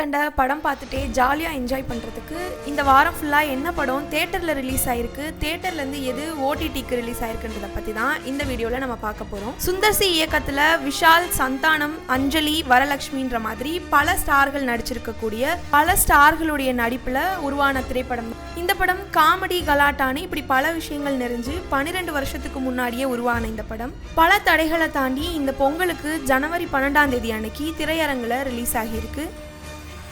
கண்ட படம் பார்த்துட்டே ஜாலியாக என்ஜாய் பண்ணுறதுக்கு இந்த வாரம் ஃபுல்லாக என்ன படம் தேட்டரில் ரிலீஸ் ஆயிருக்கு? தேட்டர்லேருந்து எது ஓடிடிக்கு ரிலீஸ் ஆயிருக்குன்றத பற்றி தான் இந்த வீடியோவில் நம்ம பார்க்க போகிறோம் சுந்தர்சி இயக்கத்தில் விஷால் சந்தானம் அஞ்சலி வரலட்சுமின்ற மாதிரி பல ஸ்டார்கள் நடிச்சிருக்கக்கூடிய பல ஸ்டார்களுடைய நடிப்பில் உருவான திரைப்படம். இந்த படம் காமெடி கலாட்டானு இப்படி பல விஷயங்கள் நிறைஞ்சு பன்னிரெண்டு வருஷத்துக்கு முன்னாடியே உருவான இந்த படம். பல தடைகளை தாண்டி இந்த பொங்கலுக்கு ஜனவரி பன்னெண்டாம் தேதி அன்னைக்கு திரையரங்கில் ரிலீஸ் ஆகியிருக்கு.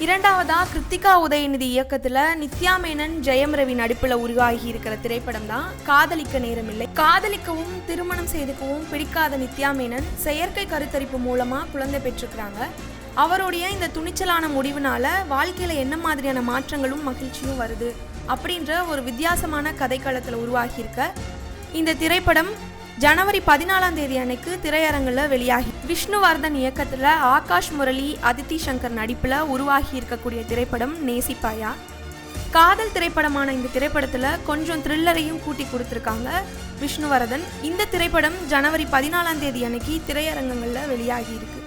இரண்டாவதா கிருத்திகா உதயநிதி இயக்கத்துல நித்யா மேனன் ஜெயம் ரவி நடிப்புல உருவாகி இருக்கிற திரைப்படம் தான் காதலிக்க நேரமில்லை. காதலிக்கவும் திருமணம் செய்துக்கவும் பிடிக்காத நித்யா மேனன் செயற்கை கருத்தரிப்பு மூலமா குழந்தை பெற்றிருக்கிறாங்க. அவருடைய இந்த துணிச்சலான முடிவுனால வாழ்க்கையில என்ன மாதிரியான மாற்றங்களும் மகிழ்ச்சியும் வருது அப்படின்ற ஒரு வித்தியாசமான கதைக்களத்தில் உருவாகியிருக்க இந்த திரைப்படம் ஜனவரி பதினாலாம் தேதி அன்னைக்கு திரையரங்கில் வெளியாகி. விஷ்ணுவர்தன் இயக்கத்தில் ஆகாஷ் முரளி அதித்தி சங்கர் நடிப்பில் உருவாகி இருக்கக்கூடிய திரைப்படம் நேசிப்பாயா? காதல் திரைப்படமான இந்த திரைப்படத்தில் கொஞ்சம் த்ரில்லரையும் கூட்டி கொடுத்துருக்காங்க விஷ்ணுவரதன். இந்த திரைப்படம் ஜனவரி பதினாலாம் தேதி அன்னைக்கு திரையரங்கங்களில் வெளியாகி இருக்கு.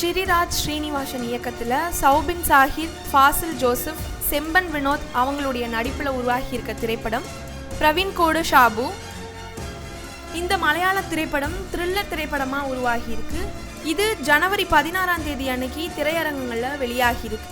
ஸ்ரீராஜ் ஸ்ரீனிவாசன் இயக்கத்தில் சௌபின் சாஹித் ஃபாசில் ஜோசப் செம்பன் வினோத் அவங்களுடைய நடிப்பில் உருவாகி இருக்க திரைப்படம். பிரவீன் கோடு ஷாபு இந்த மலையாள திரைப்படம் த்ரில்லர் திரைப்படமாக உருவாகியிருக்கு. இது ஜனவரி பதினாறாம் தேதி அன்னைக்கு திரையரங்கங்களில் வெளியாகியிருக்கு.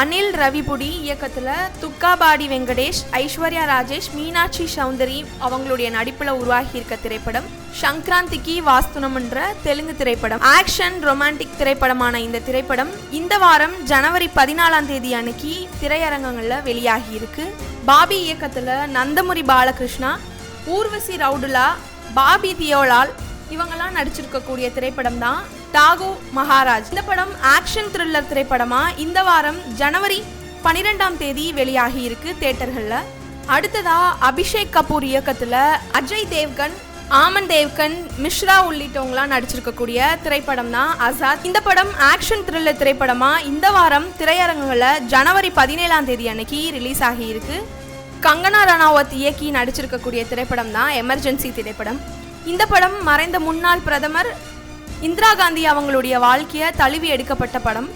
அனில் ரவிபுடி இயக்கத்தில் துக்காபாடி வெங்கடேஷ் ஐஸ்வர்யா ராஜேஷ் மீனாட்சி சௌந்தரி அவங்களுடைய நடிப்பில் உருவாகியிருக்க திரைப்படம் சங்கராந்திக்கு வாஸ்துனம்ன்ற தெலுங்கு திரைப்படம். ஆக்ஷன் ரொமான்டிக் திரைப்படமான இந்த திரைப்படம் இந்த வாரம் ஜனவரி பதினாலாம் தேதி அன்னைக்கு திரையரங்கங்களில் வெளியாகியிருக்கு. பாபி இயக்கத்தில் நந்தமுரி பாலகிருஷ்ணா ஊர்வசி ரவுடுலா பாபி தியோலால் இவங்கெல்லாம் நடிச்சிருக்கக்கூடிய திரைப்படம் தான் டாகு மகாராஜ். இந்த படம் ஆக்ஷன் த்ரில்லர் திரைப்படமா? இந்த வாரம் ஜனவரி பன்னிரெண்டாம் தேதி வெளியாகி இருக்கு தேட்டர்களில் அடுத்ததா அபிஷேக் கபூர் இயக்கத்தில் அஜய் தேவ்கன் ஆமன் தேவ்கன் மிஸ்ரா உள்ளிட்டவங்களாம் நடிச்சிருக்கக்கூடிய திரைப்படம் தான் ஆசாத். இந்த படம் ஆக்ஷன் த்ரில்லர் திரைப்படமா? இந்த வாரம் திரையரங்குகளில் ஜனவரி பதினேழாம் தேதி அன்னைக்கு ரிலீஸ் ஆகியிருக்கு. கங்கனா ரனாவத் இயக்கி நடிச்சிருக்கக்கூடிய திரைப்படம் தான் எமர்ஜென்சி திரைப்படம். இந்த படம் மறைந்த முன்னாள் பிரதமர் இந்திரா காந்தி அவங்களுடைய வாழ்க்கையை தழுவி எடுக்கப்பட்ட படம்.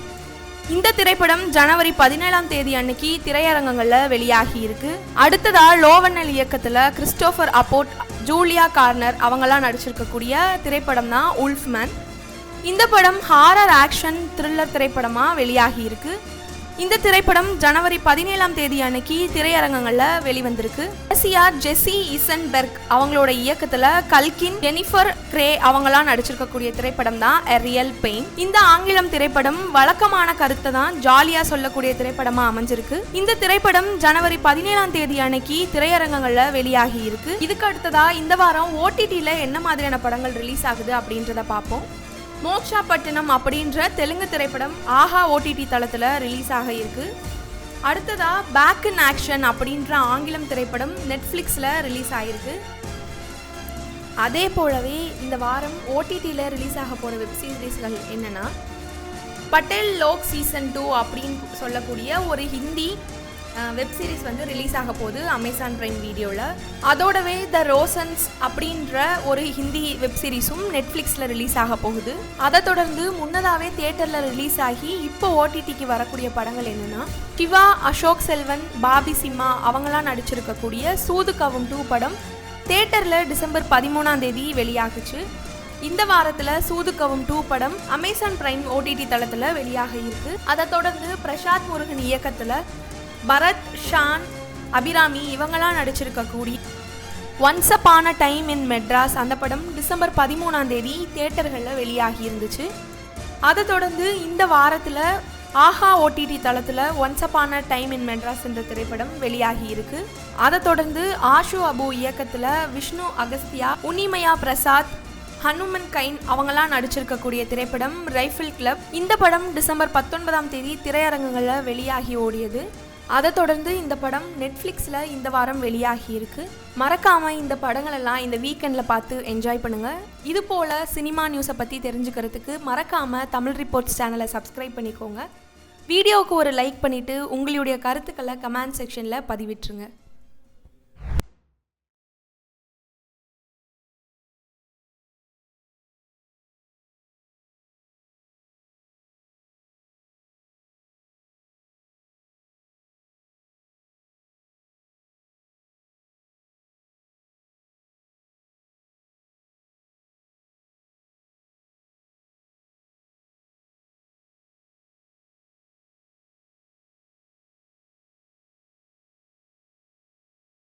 இந்த திரைப்படம் ஜனவரி பதினேழாம் தேதி அன்னைக்கு திரையரங்கங்களில் வெளியாகி இருக்கு. அடுத்ததா லோவண்ணல் இயக்கத்தில் கிறிஸ்டோஃபர் அப்போட் ஜூலியா கார்னர் அவங்கெல்லாம் நடிச்சிருக்கக்கூடிய திரைப்படம் தான் உல்ஃப்மேன். இந்த படம் ஹாரர் ஆக்ஷன் த்ரில்லர் திரைப்படமாக வெளியாகி இருக்குது இந்த திரைப்படம் ஜனவரி பதினேழாம் தேதி அன்னைக்கு திரையரங்கங்களில் வெளிவந்திருக்கு. எஸ்ஆர் ஜெஸ்ஸி இசன்பெர்க் அவங்களோட இயக்கத்தில் கல்கின் ஜெனிஃபர் கிரே அவங்களாம் நடிச்சிருக்கக்கூடிய திரைப்படம் தான் எ ரியல் பெயின் இந்த ஆங்கிலம் திரைப்படம் வழக்கமான கருத்தை தான் ஜாலியாக சொல்லக்கூடிய திரைப்படமாக அமைஞ்சிருக்கு. இந்த திரைப்படம் ஜனவரி பதினேழாம் தேதி அன்னைக்கு திரையரங்கங்களில் வெளியாகி இருக்கு. இதுக்கு அடுத்ததா இந்த வாரம் ஓடிடியில் என்ன மாதிரியான படங்கள் ரிலீஸ் ஆகுது அப்படின்றத பார்ப்போம். மோக்ஷா பட்டினம் அப்படின்ற தெலுங்கு திரைப்படம் ஆஹா ஓடிடி தளத்தில் ரிலீஸ் ஆக இருக்கு. அடுத்ததா பேக் இன் ஆக்ஷன் அப்படின்ற ஆங்கிலம் திரைப்படம் நெட்ஃப்ளிக்ஸில் ரிலீஸ் ஆகிருக்கு அதே போலவே இந்த வாரம் ஓடிடியில் ரிலீஸ் ஆக போகிற வெப் சீரிஸ்கள் என்னென்னா பட்டேல் லோக் சீசன் டூ அப்படின்னு சொல்லக்கூடிய ஒரு ஹிந்தி வெப் சீரிஸ் வந்து ரிலீஸ் ஆக போகுது அமேசான் பிரைம் வீடியோவில் அதோடவே த ரோசன்ஸ் அப்படின்ற ஒரு ஹிந்தி வெப் சீரிஸும் நெட்ஃப்ளிக்ஸில் ரிலீஸ் ஆக போகுது. அதை தொடர்ந்து முன்னதாகவே தியேட்டரில் ரிலீஸ் ஆகி இப்போ ஓடிடிக்கு வரக்கூடிய படங்கள் என்னென்னா சிவா அசோக் செல்வன் பாபி சிம்மா அவங்களாம் நடிச்சிருக்கக்கூடிய சூது கவும் டூ படம் தியேட்டரில் டிசம்பர் பதிமூணாம் தேதி வெளியாகுச்சு. இந்த வாரத்தில் சூதுக்கவும் டூ படம் அமேசான் பிரைம் ஓடிடி தளத்தில் வெளியாக இருக்கு. அதை தொடர்ந்து பிரசாத் முருகன் இயக்கத்தில் பரத் ஷான் அபிராமி இவங்களாம் நடிச்சிருக்கக்கூடிய once upon a time in Madras அந்த படம் டிசம்பர் பதிமூணாம் தேதி தியேட்டர்களில் வெளியாகி இருந்துச்சு. அதை தொடர்ந்து இந்த வாரத்தில் ஆஹா ஓடிடி தளத்தில் once upon a time in Madras என்ற திரைப்படம் வெளியாகி இருக்கு. அதை தொடர்ந்து ஆஷு அபு இயக்கத்தில் விஷ்ணு அகஸ்தியா உனிமயா பிரசாத் ஹனுமன் கைன் அவங்களாம் நடிச்சிருக்கக்கூடிய திரைப்படம் ரைஃபிள் கிளப். இந்த படம் டிசம்பர் பத்தொன்பதாம் தேதி திரையரங்குகளில் வெளியாகி ஓடியது. அதை தொடர்ந்து இந்த படம் நெட்ஃப்ளிக்ஸில் இந்த வாரம் வெளியாகி மறக்காமல் இந்த படங்களெல்லாம் இந்த வீக்கெண்டில் பார்த்து என்ஜாய் பண்ணுங்கள் இது போல் சினிமா நியூஸை பற்றி தெரிஞ்சுக்கிறதுக்கு மறக்காமல் தமிழ் ரிப்போர்ட்ஸ் சேனலை சப்ஸ்கிரைப் பண்ணிக்கோங்க. வீடியோவுக்கு ஒரு லைக் பண்ணிவிட்டு உங்களுடைய கருத்துக்களை கமெண்ட் செக்ஷனில் பதிவிட்டுருங்க.